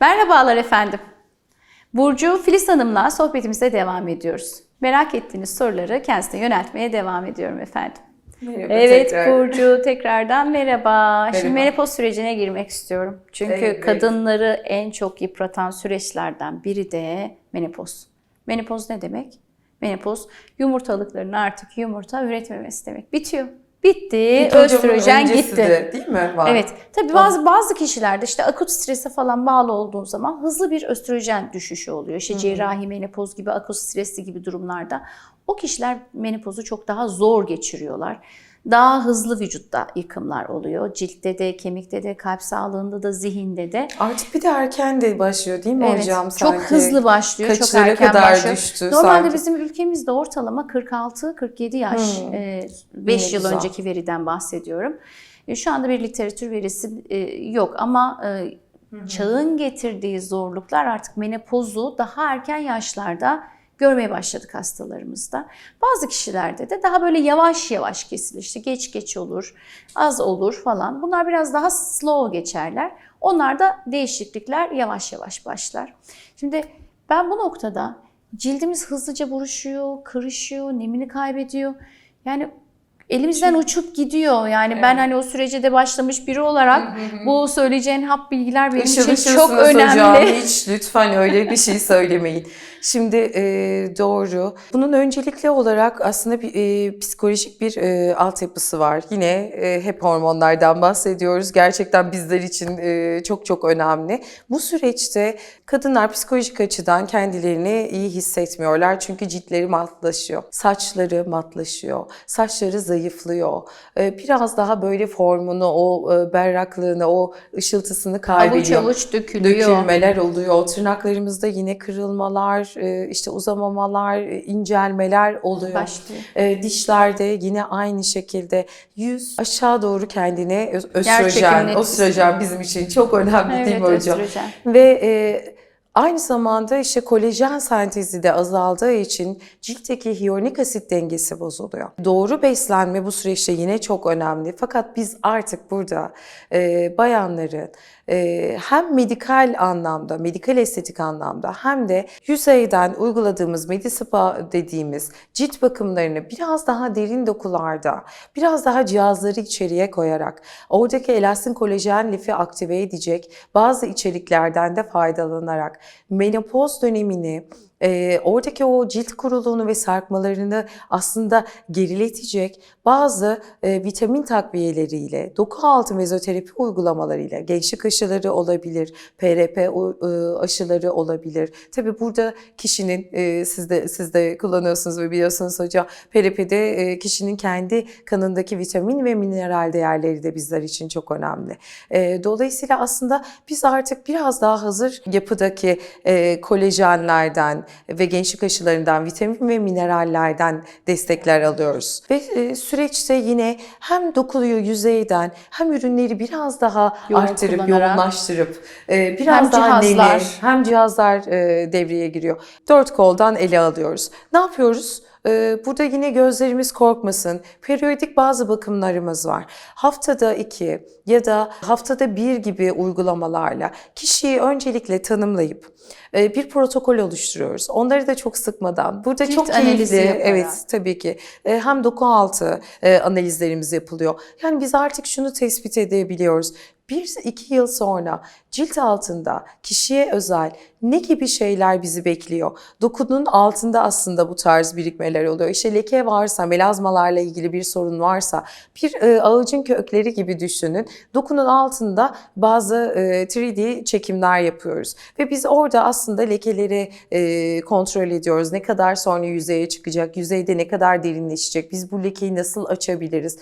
Merhabalar efendim. Burcu Filiz Hanım'la sohbetimize devam ediyoruz. Merak ettiğiniz soruları kendisine yöneltmeye devam ediyorum efendim. Merhaba Evet tekrar. Burcu tekrardan merhaba. Şimdi Merhaba. menopoz sürecine girmek istiyorum. Çünkü Evet. kadınları en çok yıpratan süreçlerden biri de menopoz. Menopoz ne demek? Menopoz yumurtalıkların artık yumurta üretmemesi demek. Bitiyor. Bitti. Östrojen gitti. de değil mi? Var. Evet. Tabii bazı bazı kişilerde işte akut strese falan bağlı olduğu zaman hızlı bir östrojen düşüşü oluyor. İşte cerrahi menopoz gibi, akut stresli gibi durumlarda o kişiler menopozu çok daha zor geçiriyorlar. Daha hızlı vücutta yıkımlar oluyor. Ciltte de, kemikte de, kalp sağlığında da, zihinde de. Artık bir de erken de başlıyor değil mi Evet, hocam? çok Sanki hızlı başlıyor, çok erken kadar başlıyor. düştü Normalde sanki. bizim ülkemizde ortalama 46-47 yaş, Hmm. 5 Yine yıl güzel. önceki veriden bahsediyorum. E, Şu anda bir literatür verisi e, yok ama e, çağın getirdiği zorluklar artık menopozu daha erken yaşlarda görmeye başladık hastalarımızda. Bazı kişilerde de daha böyle yavaş yavaş kesilir. İşte geç geç olur, az olur falan. Bunlar biraz daha slow geçerler. Onlarda değişiklikler yavaş yavaş başlar. Şimdi ben bu noktada cildimiz hızlıca buruşuyor, kırışıyor, nemini kaybediyor. Yani elimizden uçup gidiyor. Yani ben hani o sürece de başlamış biri olarak bu söyleyeceğin hap bilgiler benim Işıl için çok önemli. hocam. Hiç lütfen öyle bir şey söylemeyin. Şimdi e, doğru. Bunun öncelikli olarak aslında bir e, psikolojik bir e, altyapısı var. Yine e, hep hormonlardan bahsediyoruz. Gerçekten bizler için e, çok çok önemli. Bu süreçte kadınlar psikolojik açıdan kendilerini iyi hissetmiyorlar. Çünkü ciltleri matlaşıyor. Saçları matlaşıyor. Saçları zayıflıyor. E, biraz daha böyle formunu, o e, berraklığını, o ışıltısını kaybediyor. Avuç avuç dökülüyor. Dökülmeler oluyor. Tırnaklarımızda yine kırılmalar, e, işte uzamamalar, e, incelmeler oluyor. Başlıyor. E, Dişlerde yine aynı şekilde yüz aşağı doğru kendine östrojen, östrojen bizim için çok önemli değil Evet, mi hocam? östrojen. Ve e, aynı zamanda işte kolajen sentezi de azaldığı için ciltteki hyaluronik asit dengesi bozuluyor. Doğru beslenme bu süreçte yine çok önemli. Fakat biz artık burada e, bayanların hem medikal anlamda, medikal estetik anlamda hem de yüzeyden uyguladığımız Medispa dediğimiz cilt bakımlarını biraz daha derin dokularda, biraz daha cihazları içeriye koyarak, oradaki elastin kolajen lifi aktive edecek bazı içeriklerden de faydalanarak menopoz dönemini e, oradaki o cilt kuruluğunu ve sarkmalarını aslında geriletecek bazı e, vitamin takviyeleriyle, doku altı mezoterapi uygulamalarıyla, gençlik aşıları olabilir, PRP e, aşıları olabilir. Tabii burada kişinin, e, siz de, siz de kullanıyorsunuz ve biliyorsunuz hocam, PRP'de e, kişinin kendi kanındaki vitamin ve mineral değerleri de bizler için çok önemli. E, dolayısıyla aslında biz artık biraz daha hazır yapıdaki e, kolajenlerden ve gençlik aşılarından, vitamin ve minerallerden destekler alıyoruz. Ve e, süreçte yine hem dokuyu yüzeyden hem ürünleri biraz daha Yoğun arttırıp, kullanarak. yoğunlaştırıp e, biraz Hem daha cihazlar. hem cihazlar e, devreye giriyor. Dört koldan ele alıyoruz. Ne yapıyoruz? Ee, Burada yine gözlerimiz korkmasın. Periyodik bazı bakımlarımız var. Haftada iki ya da haftada bir gibi uygulamalarla kişiyi öncelikle tanımlayıp e, bir protokol oluşturuyoruz. Onları da çok sıkmadan. Burada Cilt çok keyifli. yaparak. Evet tabii ki. E, Hem doku altı e, analizlerimiz yapılıyor. Yani biz artık şunu tespit edebiliyoruz. Bir iki yıl sonra cilt altında kişiye özel ne gibi şeyler bizi bekliyor? Dokunun altında aslında bu tarz birikmeler oluyor. İşte leke varsa, melazmalarla ilgili bir sorun varsa, bir e, ağacın kökleri gibi düşünün. Dokunun altında bazı e, 3D çekimler yapıyoruz. Ve biz orada aslında lekeleri e, kontrol ediyoruz. Ne kadar sonra yüzeye çıkacak, yüzeyde ne kadar derinleşecek, biz bu lekeyi nasıl açabiliriz?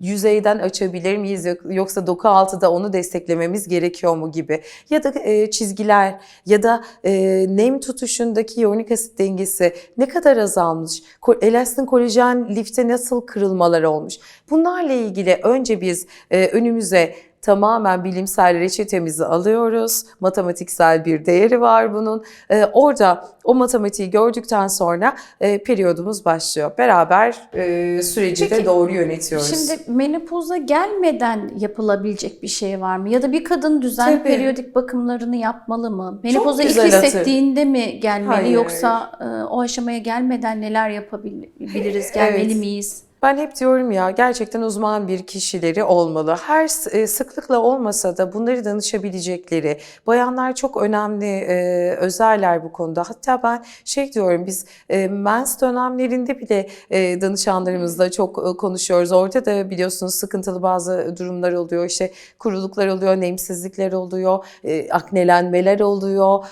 Yüzeyden açabilir miyiz yok- yoksa doku altı da onu desteklememiz gerekiyor mu gibi. Ya da e, çizgiler ya da e, nem tutuşundaki iyonik asit dengesi ne kadar azalmış? Elastin kolajen lifte nasıl kırılmalar olmuş? Bunlarla ilgili önce biz e, önümüze tamamen bilimsel reçetemizi alıyoruz. Matematiksel bir değeri var bunun. Ee, orada o matematiği gördükten sonra e, periyodumuz başlıyor. Beraber e, süreci de Peki, doğru yönetiyoruz. Şimdi menopoza gelmeden yapılabilecek bir şey var mı? Ya da bir kadın düzenli Tabii. periyodik bakımlarını yapmalı mı? Menopoza ilk hatır- hissettiğinde mi gelmeli Hayır. yoksa e, o aşamaya gelmeden neler yapabiliriz? Gelmeli Evet. miyiz? Ben hep diyorum ya gerçekten uzman bir kişileri olmalı. Her e, sıklıkla olmasa da bunları danışabilecekleri. Bayanlar çok önemli e, özeller bu konuda. Hatta ben şey diyorum biz e, mens dönemlerinde bile e, danışanlarımızla çok konuşuyoruz. Orada da biliyorsunuz sıkıntılı bazı durumlar oluyor. İşte kuruluklar oluyor, nemsizlikler oluyor, aknelenmeler oluyor,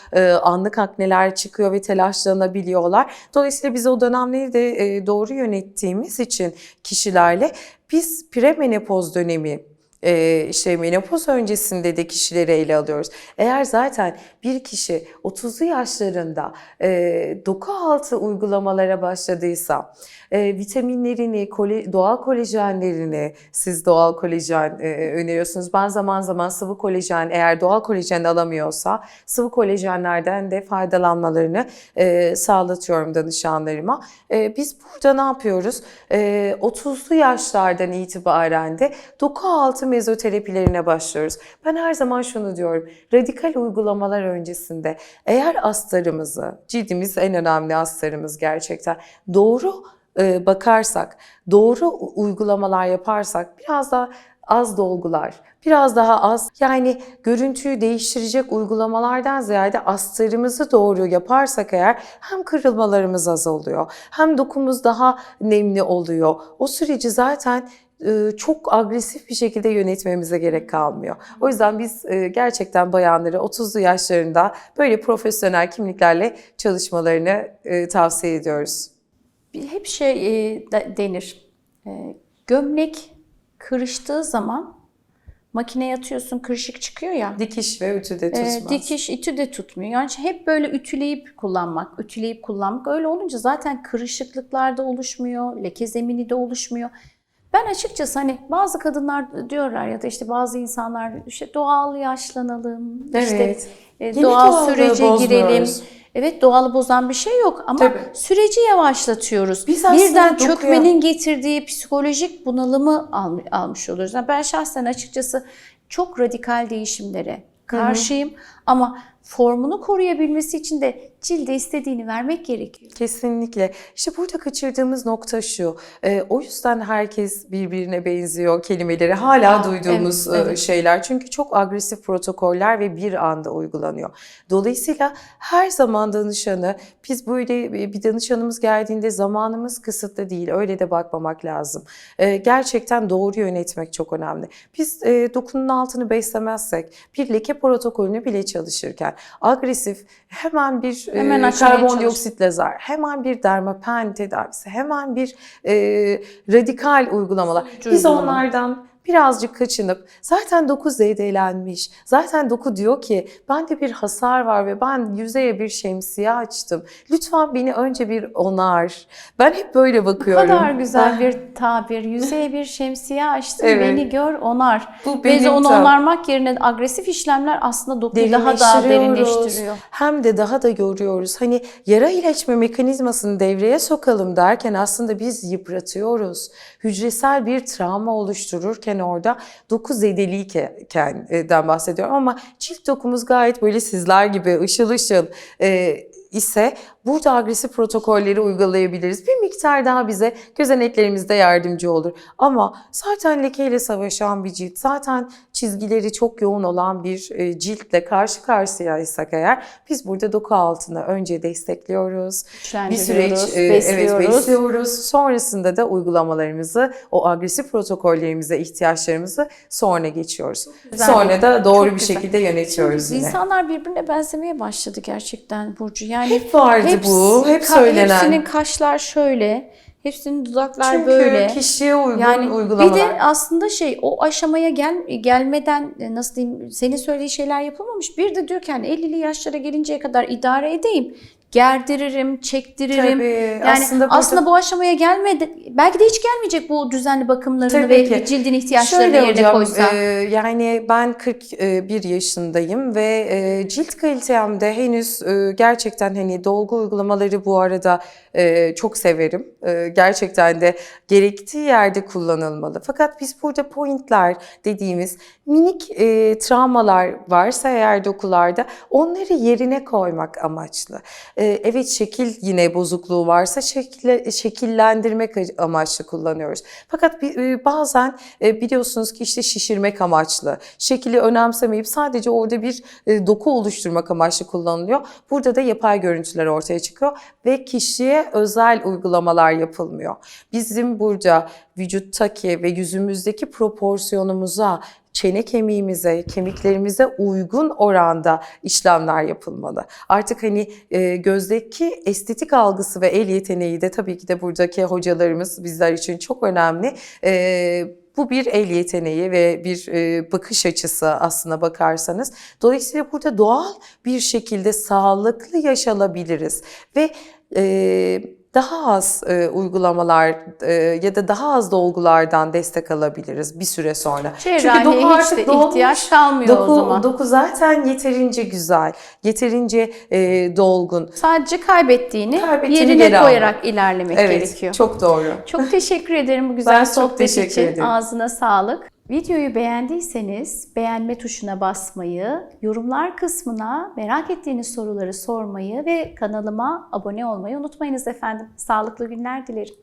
anlık akneler çıkıyor ve telaşlanabiliyorlar. Dolayısıyla biz o dönemleri de doğru yönettiğimiz için kişilerle. Biz premenopoz dönemi e, işte menopoz öncesinde de kişileri ele alıyoruz. Eğer zaten bir kişi 30'lu yaşlarında e, doku altı uygulamalara başladıysa, e, vitaminlerini, doğal kolajenlerini, siz doğal kolajen e, öneriyorsunuz. Ben zaman zaman sıvı kolajen, eğer doğal kolajen alamıyorsa sıvı kolajenlerden de faydalanmalarını sağlatıyorum danışanlarıma. Biz burada ne yapıyoruz? E, 30'lu yaşlardan itibaren de doku altı mezoterapilerine başlıyoruz. Ben her zaman şunu diyorum. Radikal uygulamalar öncesinde eğer astarımızı, cildimiz en önemli astarımız gerçekten doğru e, bakarsak, doğru uygulamalar yaparsak biraz daha az dolgular, biraz daha az yani görüntüyü değiştirecek uygulamalardan ziyade astarımızı doğru yaparsak eğer hem kırılmalarımız az oluyor hem dokumuz daha nemli oluyor. O süreci zaten çok agresif bir şekilde yönetmemize gerek kalmıyor. O yüzden biz e, gerçekten bayanları 30'lu yaşlarında böyle profesyonel kimliklerle çalışmalarını e, tavsiye ediyoruz. Hep şey e, de- denir. E, gömlek kırıştığı zaman makineye atıyorsun kırışık çıkıyor ya. Dikiş ve ütü de E, tutmaz. dikiş ütü de tutmuyor. Yani hep böyle ütüleyip kullanmak, ütüleyip kullanmak. Öyle olunca zaten kırışıklıklar da oluşmuyor, leke zemini de oluşmuyor. Ben açıkçası hani bazı kadınlar diyorlar ya da işte bazı insanlar işte doğal yaşlanalım, işte Evet. e, Yine doğal sürece girelim. Evet doğalı bozan bir şey yok ama Tabii. süreci yavaşlatıyoruz. Biz Birden dokuya- çökmenin getirdiği psikolojik bunalımı al- almış oluruz. Yani ben şahsen açıkçası çok radikal değişimlere karşıyım ama formunu koruyabilmesi için de cilde istediğini vermek gerekiyor. Kesinlikle. İşte burada kaçırdığımız nokta şu. Ee, o yüzden herkes birbirine benziyor kelimeleri. Hala Aa, duyduğumuz evet, e, evet. şeyler. Çünkü çok agresif protokoller ve bir anda uygulanıyor. Dolayısıyla her zaman danışanı, biz böyle bir danışanımız geldiğinde zamanımız kısıtlı değil. Öyle de bakmamak lazım. Ee, gerçekten doğru yönetmek çok önemli. Biz e, dokunun altını beslemezsek, bir leke protokolünü bile çalışırken agresif hemen bir Hemen e, karbondioksit lazer, hemen bir dermapen tedavisi, hemen bir e, radikal uygulamalar. Biz uygulama. onlardan birazcık kaçınıp zaten doku zedelenmiş. Zaten doku diyor ki bende bir hasar var ve ben yüzeye bir şemsiye açtım. Lütfen beni önce bir onar. Ben hep böyle Ne bakıyorum. kadar güzel bir tabir. Yüzeye bir şemsiye açtın, Evet. beni gör, onar. Bu Ve benim onu tab- onarmak yerine agresif işlemler aslında dokuyu daha da derinleştiriyor. Hem de daha da yoruyoruz. Hani yara iyileşme mekanizmasını devreye sokalım derken aslında biz yıpratıyoruz. Hücresel bir travma oluştururken orada doku zedeliyken e, bahsediyorum ama cilt dokumuz gayet böyle sizler gibi ışıl ışıl e, ise burada agresif protokolleri uygulayabiliriz. Bir miktar daha bize gözeneklerimizde yardımcı olur. Ama zaten lekeyle savaşan bir cilt, zaten çizgileri çok yoğun olan bir e, ciltle karşı karşıyaysak eğer biz burada doku altını önce destekliyoruz. Bir süreç e, evet besliyoruz. besliyoruz. Sonrasında da uygulamalarımızı, o agresif protokollerimize, ihtiyaçlarımızı sonra geçiyoruz. güzel. Sonra da doğru Çok bir güzel. şekilde yönetiyoruz yine. İnsanlar birbirine benzemeye başladı gerçekten Burcu. Yani Hep vardı bu, hep söylenen. Hepsinin kaşlar şöyle, hepsinin dudaklar Çünkü böyle. kişiye uygun Yani uygulamalar. bir de aslında şey o aşamaya gel gelmeden e, nasıl diyeyim senin söylediği şeyler yapılmamış. Bir de diyor ki hani 50'li yaşlara gelinceye kadar idare edeyim. Gerdiririm, çektiririm. Tabii, yani aslında aslında, burada- bu aşamaya gelmedi. Belki de hiç gelmeyecek bu düzenli bakımlarını Tabii ve ki. cildin ihtiyaçlarını Şöyle yerine hocam, koysa. e, yani ben 41 yaşındayım ve e, cilt kalitemde henüz e, gerçekten hani dolgu uygulamaları bu arada e, çok severim. E, gerçekten de gerektiği yerde kullanılmalı. Fakat biz burada pointler dediğimiz minik e, travmalar varsa eğer dokularda onları yerine koymak amaçlı. E, evet şekil yine bozukluğu varsa şekille, şekillendirmek amaçlı kullanıyoruz. Fakat e, bazen e, biliyorsunuz ki işte şişirmek amaçlı, şekli önemsemeyip sadece orada bir e, doku oluşturmak amaçlı kullanılıyor. Burada da yapay görüntüler ortaya çıkıyor ve kişiye özel uygulamalar yapılmıyor. Bizim burada vücuttaki ve yüzümüzdeki proporsiyonumuza, çene kemiğimize, kemiklerimize uygun oranda işlemler yapılmalı. Artık hani e, gözdeki estetik algısı ve el yeteneği de tabii ki de buradaki hocalarımız bizler için çok önemli. E, bu bir el yeteneği ve bir e, bakış açısı aslına bakarsanız. Dolayısıyla burada doğal bir şekilde sağlıklı yaşanabiliriz ve e, daha az e, uygulamalar e, ya da daha az dolgulardan destek alabiliriz bir süre sonra. Cerrahiye hiç artık de dolmuş. ihtiyaç kalmıyor doku, o zaman. Doku zaten yeterince güzel, yeterince e, dolgun. Sadece kaybettiğini, Kaybettiğini yerine koyarak ilerlemek Evet, gerekiyor. çok doğru. Çok teşekkür ederim bu güzel Ben sohbet için. ederim. Ağzına sağlık. Videoyu beğendiyseniz beğenme tuşuna basmayı, yorumlar kısmına merak ettiğiniz soruları sormayı ve kanalıma abone olmayı unutmayınız efendim. Sağlıklı günler dilerim.